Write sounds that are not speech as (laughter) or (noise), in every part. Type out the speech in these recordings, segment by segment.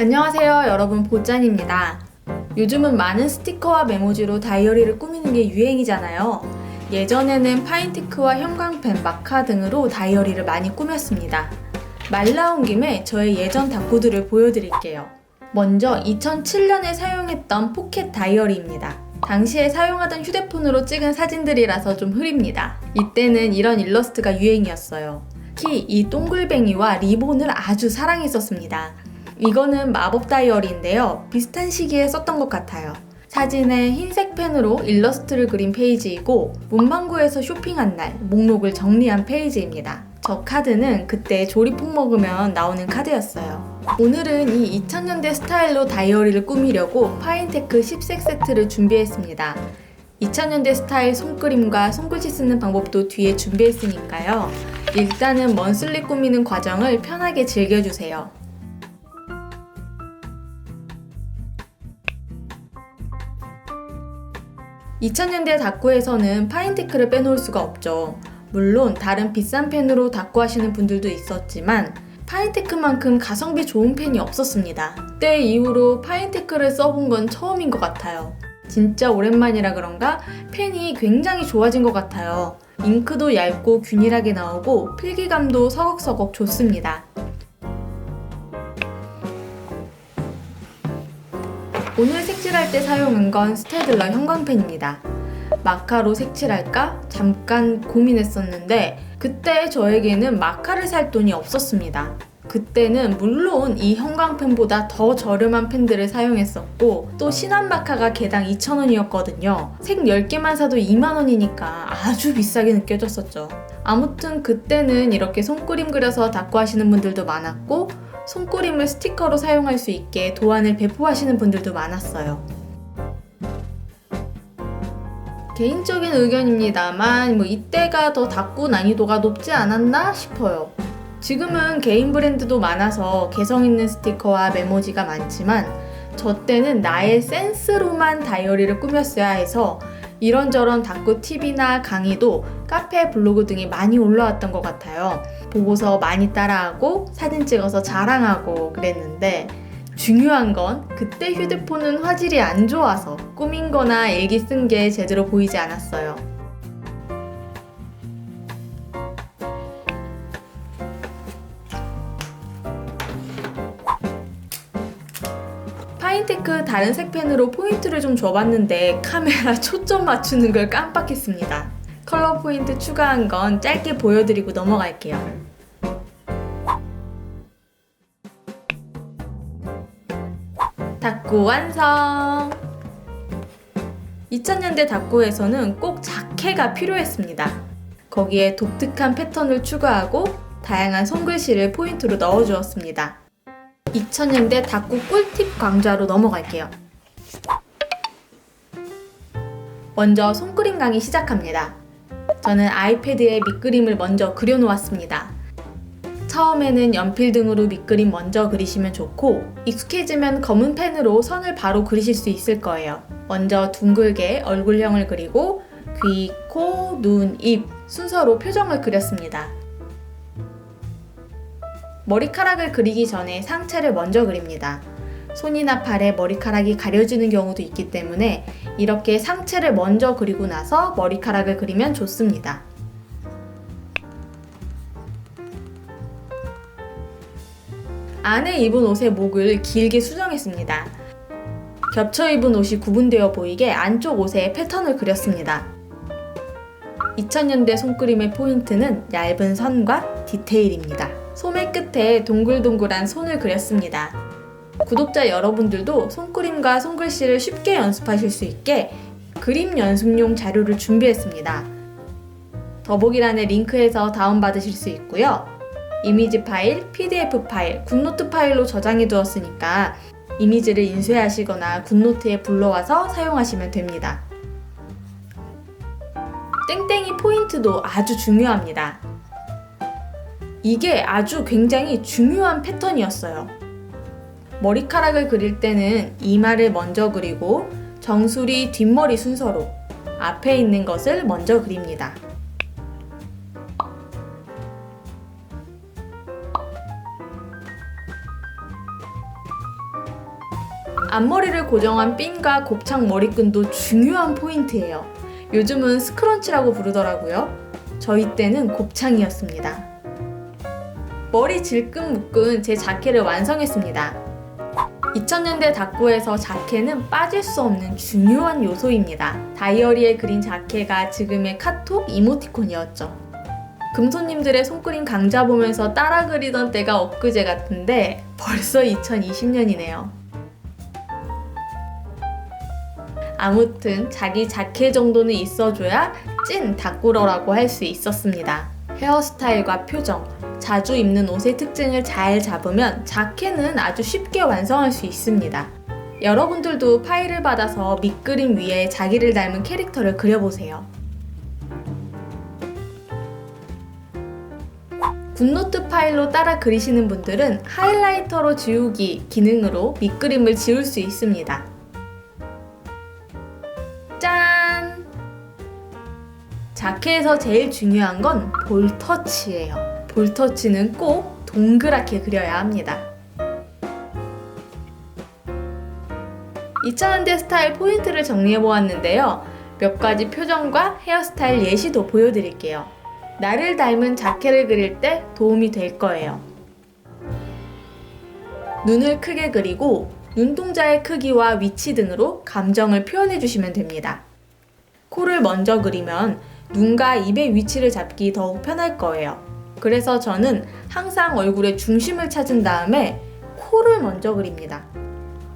안녕하세요 여러분 보짠입니다. 요즘은 많은 스티커와 메모지로 다이어리를 꾸미는 게 유행이잖아요. 예전에는 파인테크와 형광펜, 마카 등으로 다이어리를 많이 꾸몄습니다. 말 나온 김에 저의 예전 다꾸들을 보여드릴게요. 먼저 2007년에 사용했던 포켓 다이어리입니다. 당시에 사용하던 휴대폰으로 찍은 사진들이라서 좀 흐립니다. 이때는 이런 일러스트가 유행이었어요. 특히 이 동글뱅이와 리본을 아주 사랑했었습니다. 이거는 마법 다이어리인데요. 비슷한 시기에 썼던 것 같아요. 사진에 흰색 펜으로 일러스트를 그린 페이지이고 문방구에서 쇼핑한 날 목록을 정리한 페이지입니다. 저 카드는 그때 조리폭 먹으면 나오는 카드였어요. 오늘은 이 2000년대 스타일로 다이어리를 꾸미려고 파인테크 10색 세트를 준비했습니다. 2000년대 스타일 손그림과 손글씨 쓰는 방법도 뒤에 준비했으니까요. 일단은 먼슬리 꾸미는 과정을 편하게 즐겨주세요. 2000년대 다꾸에서는 파인테크를 빼놓을 수가 없죠. 물론 다른 비싼 펜으로 다꾸 하시는 분들도 있었지만 파인테크만큼 가성비 좋은 펜이 없었습니다. 그때 이후로 파인테크를 써본 건 처음인 것 같아요. 진짜 오랜만이라 그런가 펜이 굉장히 좋아진 것 같아요. 잉크도 얇고 균일하게 나오고 필기감도 서걱서걱 좋습니다. 오늘 색칠할 때 사용한 건 스테들러 형광펜입니다. 마카로 색칠할까? 잠깐 고민했었는데 그때 저에게는 마카를 살 돈이 없었습니다. 그때는 물론 이 형광펜보다 더 저렴한 펜들을 사용했었고 또 신한 마카가 개당 2,000원이었거든요. 색 10개만 사도 2만원이니까 아주 비싸게 느껴졌었죠. 아무튼 그때는 이렇게 손그림 그려서 닦고 하시는 분들도 많았고 손그림을 스티커로 사용할 수 있게 도안을 배포하시는 분들도 많았어요. 개인적인 의견입니다만 뭐 이때가 더 닦고 난이도가 높지 않았나 싶어요. 지금은 개인 브랜드도 많아서 개성 있는 스티커와 메모지가 많지만 저 때는 나의 센스로만 다이어리를 꾸몄어야 해서 이런저런 다꾸 팁이나 강의도 카페, 블로그 등에 많이 올라왔던 것 같아요. 보고서 많이 따라하고 사진 찍어서 자랑하고 그랬는데 중요한 건 그때 휴대폰은 화질이 안 좋아서 꾸민 거나 일기 쓴 게 제대로 보이지 않았어요. 파인테크 다른 색펜으로 포인트를 좀 줘봤는데 카메라 (laughs) 초점 맞추는 걸 깜빡했습니다. 컬러 포인트 추가한 건 짧게 보여드리고 넘어갈게요. 닭구 완성! 2000년대 닭구에서는 꼭 자켓가 필요했습니다. 거기에 독특한 패턴을 추가하고 다양한 손글씨를 포인트로 넣어주었습니다. 2000년대 닭구 꿀팁 강좌로 넘어갈게요. 먼저 손그림 강의 시작합니다. 저는 아이패드에 밑그림을 먼저 그려놓았습니다. 처음에는 연필 등으로 밑그림 먼저 그리시면 좋고 익숙해지면 검은 펜으로 선을 바로 그리실 수 있을 거예요. 먼저 둥글게 얼굴형을 그리고 귀, 코, 눈, 입 순서로 표정을 그렸습니다. 머리카락을 그리기 전에 상체를 먼저 그립니다. 손이나 팔에 머리카락이 가려지는 경우도 있기 때문에 이렇게 상체를 먼저 그리고 나서 머리카락을 그리면 좋습니다. 안에 입은 옷의 목을 길게 수정했습니다. 겹쳐 입은 옷이 구분되어 보이게 안쪽 옷에 패턴을 그렸습니다. 2000년대 손그림의 포인트는 얇은 선과 디테일입니다. 소매 끝에 동글동글한 손을 그렸습니다. 구독자 여러분들도 손그림과 손글씨를 쉽게 연습하실 수 있게 그림 연습용 자료를 준비했습니다. 더보기란의 링크에서 다운받으실 수 있고요. 이미지 파일, PDF 파일, 굿노트 파일로 저장해 두었으니까 이미지를 인쇄하시거나 굿노트에 불러와서 사용하시면 됩니다. 땡땡이 포인트도 아주 중요합니다. 이게 아주 굉장히 중요한 패턴이었어요. 머리카락을 그릴 때는 이마를 먼저 그리고 정수리 뒷머리 순서로 앞에 있는 것을 먼저 그립니다. 앞머리를 고정한 핀과 곱창 머리끈도 중요한 포인트예요. 요즘은 스크런치라고 부르더라고요. 저희 때는 곱창이었습니다. 머리 질끈 묶은 제 자켓을 완성했습니다. 2000년대 닥구에서 자켓은 빠질 수 없는 중요한 요소입니다. 다이어리에 그린 자켓가 지금의 카톡 이모티콘이었죠. 금손님들의 손그림 강좌 보면서 따라 그리던 때가 엊그제 같은데 벌써 2020년이네요. 아무튼 자기 자켓 정도는 있어줘야 찐 닥구러라고 할 수 있었습니다. 헤어스타일과 표정, 자주 입는 옷의 특징을 잘 잡으면 자켓은 아주 쉽게 완성할 수 있습니다. 여러분들도 파일을 받아서 밑그림 위에 자기를 닮은 캐릭터를 그려보세요. 굿노트 파일로 따라 그리시는 분들은 하이라이터로 지우기 기능으로 밑그림을 지울 수 있습니다. 짠! 자켓에서 제일 중요한 건 볼터치예요. 볼터치는 꼭 동그랗게 그려야 합니다. 2000년대 스타일 포인트를 정리해 보았는데요. 몇 가지 표정과 헤어스타일 예시도 보여드릴게요. 나를 닮은 자켓을 그릴 때 도움이 될 거예요. 눈을 크게 그리고 눈동자의 크기와 위치 등으로 감정을 표현해 주시면 됩니다. 코를 먼저 그리면 눈과 입의 위치를 잡기 더욱 편할 거예요. 그래서 저는 항상 얼굴의 중심을 찾은 다음에 코를 먼저 그립니다.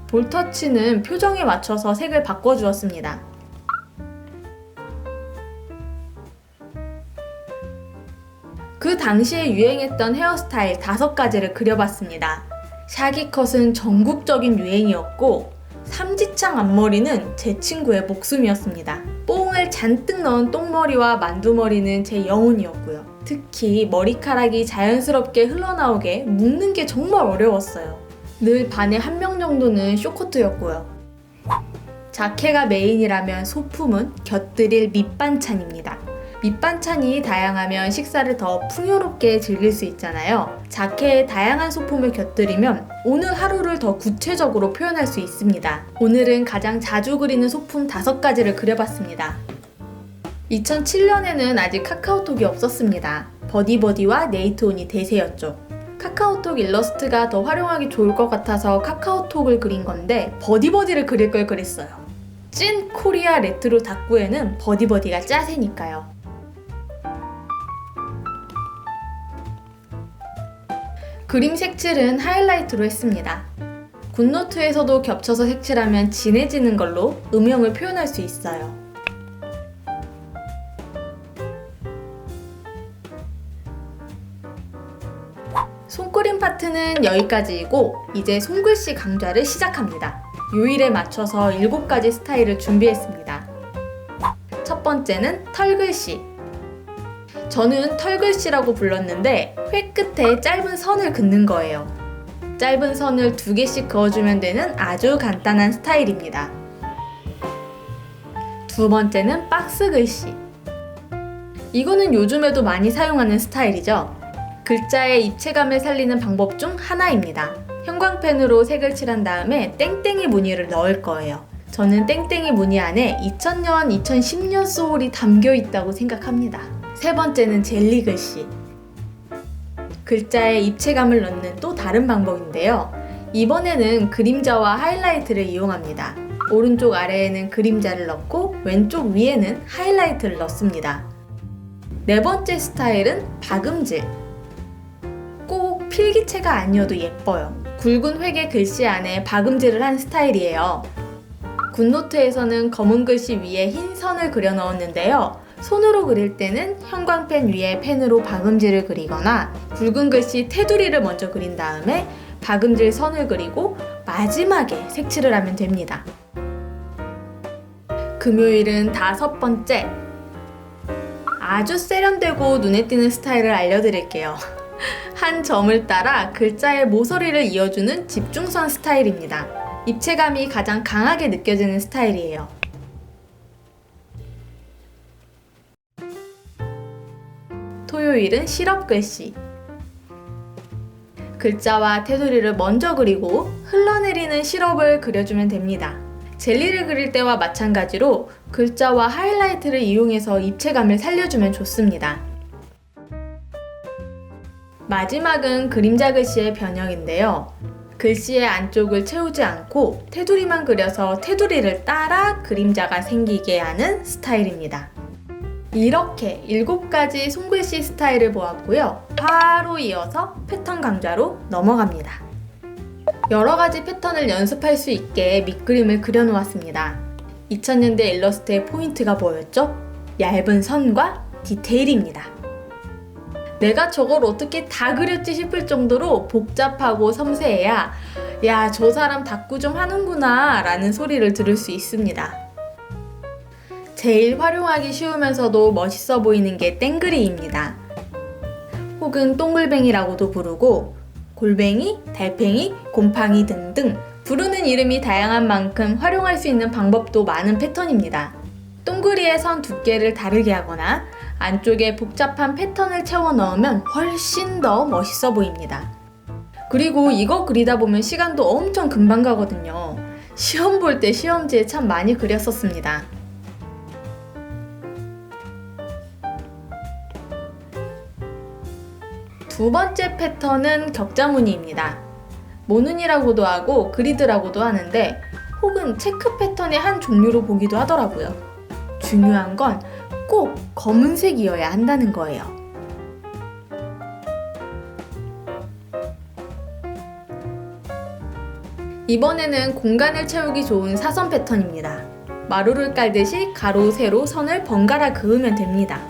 볼터치는 표정에 맞춰서 색을 바꿔주었습니다. 그 당시에 유행했던 헤어스타일 다섯 가지를 그려봤습니다. 샤기컷은 전국적인 유행이었고 삼지창 앞머리는 제 친구의 목숨이었습니다. 뽕을 잔뜩 넣은 똥머리와 만두머리는 제 영혼이었고요. 특히 머리카락이 자연스럽게 흘러나오게 묶는 게 정말 어려웠어요. 늘 반에 한 명 정도는 쇼커트였고요. 자켓가 메인이라면 소품은 곁들일 밑반찬입니다. 밑반찬이 다양하면 식사를 더 풍요롭게 즐길 수 있잖아요. 자켓에 다양한 소품을 곁들이면 오늘 하루를 더 구체적으로 표현할 수 있습니다. 오늘은 가장 자주 그리는 소품 5가지를 그려봤습니다. 2007년에는 아직 카카오톡이 없었습니다. 버디버디와 네이트온이 대세였죠. 카카오톡 일러스트가 더 활용하기 좋을 것 같아서 카카오톡을 그린 건데 버디버디를 그릴 걸 그랬어요. 찐 코리아 레트로 닭구에는 버디버디가 짜세니까요. 그림 색칠은 하이라이트로 했습니다. 굿노트에서도 겹쳐서 색칠하면 진해지는 걸로 음영을 표현할 수 있어요. 손그림 파트는 여기까지이고 이제 손글씨 강좌를 시작합니다. 요일에 맞춰서 7가지 스타일을 준비했습니다. 첫 번째는 털글씨. 저는 털글씨라고 불렀는데 회 끝에 짧은 선을 긋는 거예요. 짧은 선을 두 개씩 그어주면 되는 아주 간단한 스타일입니다. 두 번째는 박스 글씨. 이거는 요즘에도 많이 사용하는 스타일이죠. 글자의 입체감을 살리는 방법 중 하나입니다. 형광펜으로 색을 칠한 다음에 땡땡이 무늬를 넣을 거예요. 저는 땡땡이 무늬 안에 2000년, 2010년 소울이 담겨 있다고 생각합니다. 세 번째는 젤리 글씨. 글자에 입체감을 넣는 또 다른 방법인데요. 이번에는 그림자와 하이라이트를 이용합니다. 오른쪽 아래에는 그림자를 넣고 왼쪽 위에는 하이라이트를 넣습니다. 네 번째 스타일은 박음질. 꼭 필기체가 아니어도 예뻐요. 굵은 회계 글씨 안에 박음질을 한 스타일이에요. 굿노트에서는 검은 글씨 위에 흰 선을 그려 넣었는데요. 손으로 그릴 때는 형광펜 위에 펜으로 박음질을 그리거나 굵은 글씨 테두리를 먼저 그린 다음에 박음질 선을 그리고 마지막에 색칠을 하면 됩니다. 금요일은 다섯 번째. 아주 세련되고 눈에 띄는 스타일을 알려드릴게요. 한 점을 따라 글자의 모서리를 이어주는 집중선 스타일입니다. 입체감이 가장 강하게 느껴지는 스타일이에요. 토요일은 실업 글씨. 글자와 테두리를 먼저 그리고 흘러내리는 시럽을 그려주면 됩니다. 젤리를 그릴 때와 마찬가지로 글자와 하이라이트를 이용해서 입체감을 살려주면 좋습니다. 마지막은 그림자 글씨의 변형인데요. 글씨의 안쪽을 채우지 않고 테두리만 그려서 테두리를 따라 그림자가 생기게 하는 스타일입니다. 이렇게 7가지 손글씨 스타일을 보았고요. 바로 이어서 패턴 강좌로 넘어갑니다. 여러 가지 패턴을 연습할 수 있게 밑그림을 그려놓았습니다. 2000년대 일러스트의 포인트가 뭐였죠? 얇은 선과 디테일입니다. 내가 저걸 어떻게 다 그렸지 싶을 정도로 복잡하고 섬세해야 야, 저 사람 닦고 좀 하는구나 라는 소리를 들을 수 있습니다. 제일 활용하기 쉬우면서도 멋있어 보이는 게 땡그리입니다. 혹은 동글뱅이라고도 부르고 골뱅이, 달팽이, 곰팡이 등등 부르는 이름이 다양한 만큼 활용할 수 있는 방법도 많은 패턴입니다. 동그리의 선 두께를 다르게 하거나 안쪽에 복잡한 패턴을 채워 넣으면 훨씬 더 멋있어 보입니다. 그리고 이거 그리다 보면 시간도 엄청 금방 가거든요. 시험 볼 때 시험지에 참 많이 그렸었습니다. 두 번째 패턴은 격자무늬입니다. 모눈이라고도 하고 그리드라고도 하는데 혹은 체크 패턴의 한 종류로 보기도 하더라고요. 중요한 건 꼭 검은색이어야 한다는 거예요. 이번에는 공간을 채우기 좋은 사선 패턴입니다. 마루를 깔듯이 가로, 세로, 선을 번갈아 그으면 됩니다.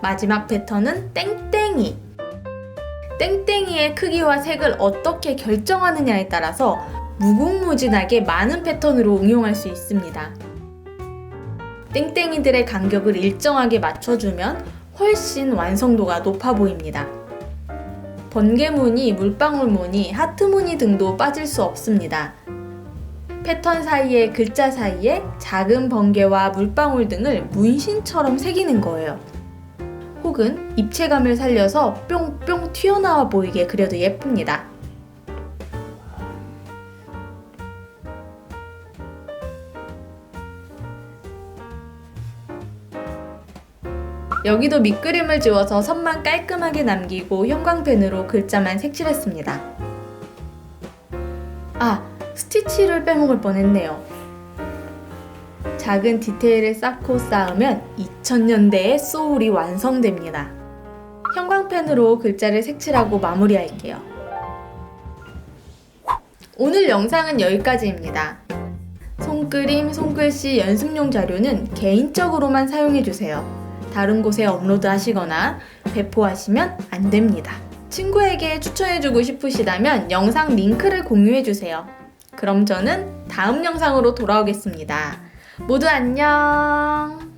마지막 패턴은 땡땡이. 땡땡이의 크기와 색을 어떻게 결정하느냐에 따라서 무궁무진하게 많은 패턴으로 응용할 수 있습니다. 땡땡이들의 간격을 일정하게 맞춰주면 훨씬 완성도가 높아 보입니다. 번개무늬, 물방울무늬, 하트무늬 등도 빠질 수 없습니다. 패턴 사이에 글자 사이에 작은 번개와 물방울 등을 문신처럼 새기는 거예요. 혹은 입체감을 살려서 뿅뿅 튀어나와 보이게 그려도 예쁩니다. 여기도 밑그림을 지워서 선만 깔끔하게 남기고 형광펜으로 글자만 색칠했습니다. 아, 스티치를 빼먹을 뻔했네요. 작은 디테일을 쌓고 쌓으면 2000년대의 소울이 완성됩니다. 형광펜으로 글자를 색칠하고 마무리할게요. 오늘 영상은 여기까지입니다. 손그림, 손글씨 연습용 자료는 개인적으로만 사용해주세요. 다른 곳에 업로드 하시거나 배포하시면 안 됩니다. 친구에게 추천해주고 싶으시다면 영상 링크를 공유해주세요. 그럼 저는 다음 영상으로 돌아오겠습니다. 모두 안녕!